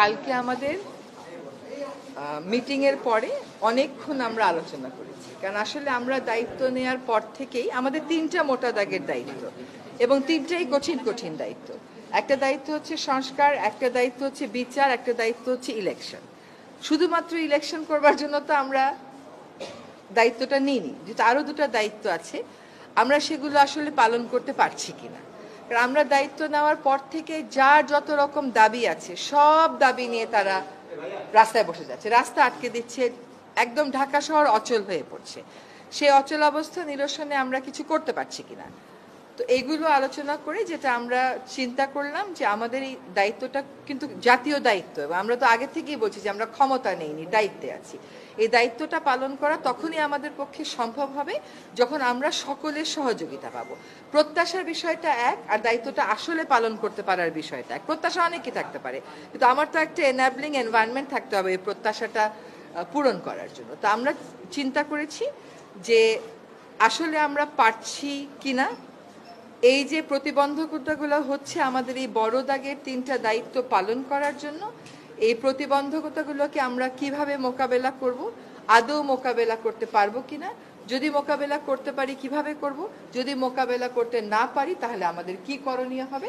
কালকে আমাদের মিটিংয়ের পরে অনেকক্ষণ আমরা আলোচনা করেছি। কারণ আসলে আমরা দায়িত্ব নেওয়ার পর থেকেই আমাদের তিনটা মোটা দাগের দায়িত্ব এবং তিনটাই কঠিন কঠিন দায়িত্ব। একটা দায়িত্ব হচ্ছে সংস্কার, একটা দায়িত্ব হচ্ছে বিচার, একটা দায়িত্ব হচ্ছে ইলেকশন শুধুমাত্র ইলেকশন করবার জন্য তো আমরা দায়িত্বটা নিইনি, যেহেতু আরও দুটো দায়িত্ব আছে, আমরা সেগুলো আসলে পালন করতে পারছি কিনা। আমরা দায়িত্ব নেওয়ার পর থেকে যার যত রকম দাবি আছে, সব দাবি নিয়ে তারা রাস্তায় বসে যাচ্ছে। রাস্তা আটকে দিচ্ছে, একদম ঢাকা শহর অচল হয়ে পড়ছে। সেই অচল অবস্থা নিরসনে আমরা কিছু করতে পারছি কিনা? তো এইগুলো আলোচনা করে যেটা আমরা চিন্তা করলাম যে আমাদের এই দায়িত্বটা কিন্তু জাতীয় দায়িত্ব এবং আমরা তো আগে থেকেই বলছি যে আমরা ক্ষমতা নেইনি, দায়িত্বে আছি। এই দায়িত্বটা পালন করা তখনই আমাদের পক্ষে সম্ভব হবে যখন আমরা সকলের সহযোগিতা পাবো। প্রত্যাশার বিষয়টা এক আর দায়িত্বটা আসলে পালন করতে পারার বিষয়টা এক। প্রত্যাশা অনেকই থাকতে পারে। কিন্তু আমার তো একটা এনাবলিং এনভায়রনমেন্ট থাকতে হবে এই প্রত্যাশাটা পূরণ করার জন্য। তো আমরা চিন্তা করেছি যে আসলে আমরা পারছি কিনা এই যে প্রতিবন্ধকতাগুলো হচ্ছে আমাদের এই বড় দাগের তিনটা দায়িত্ব পালন করার জন্য, এই প্রতিবন্ধকতাগুলোকে আমরা কীভাবে মোকাবেলা করব, আদৌ মোকাবেলা করতে পারব কিনা, যদি মোকাবেলা করতে পারি কীভাবে করব, যদি মোকাবেলা করতে না পারি তাহলে আমাদের কি করণীয় হবে?